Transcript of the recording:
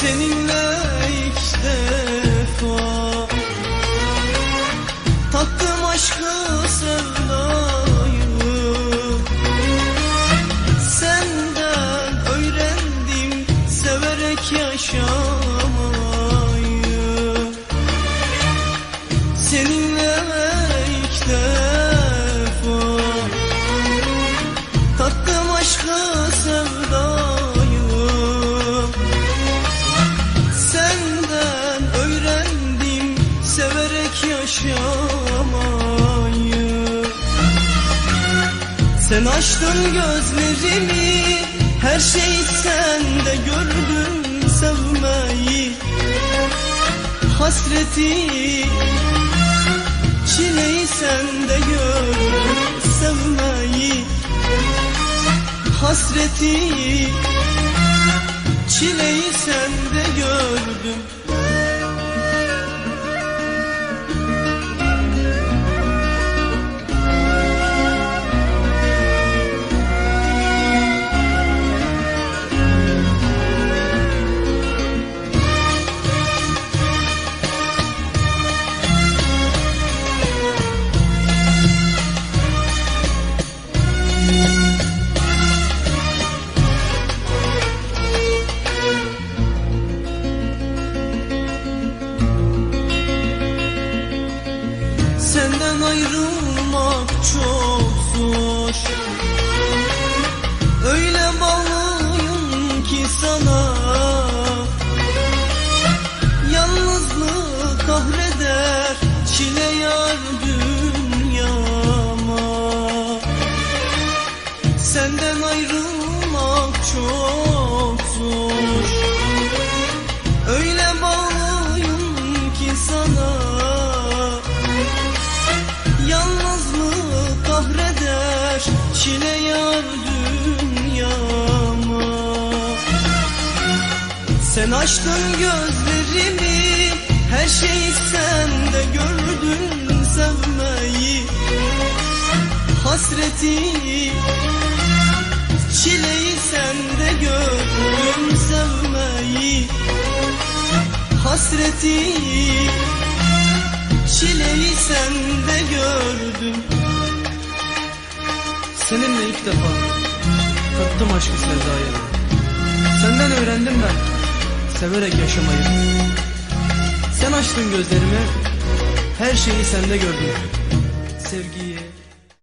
seninle ilk defa. Tattım aşkı sevdayı. Senden öğrendim severek yaşamayı. tek yaşamayı Sen açtın gözlerimi her şeyi sende gördüm sevmeyi. Hasreti çileyi sende gördüm sevmeyi. Hasreti çileyi sende gördüm Çile yar dünyama. Senden ayrılmak çok zor. Öyle bağlıyım ki sana. Yalnızlık kahreder Çile yar dünyama? Sen açtın gözlerimi Her şeyi sende gördüm sevmeyi Hasreti Çileyi sende gördüm sevmeyi Hasreti Çileyi sende gördüm. Seninle ilk defa tattım aşkı sevdayı. Senden öğrendim ben severek yaşamayı. Sen açtın gözlerimi her şeyi sende gördüm. Sevgiyi,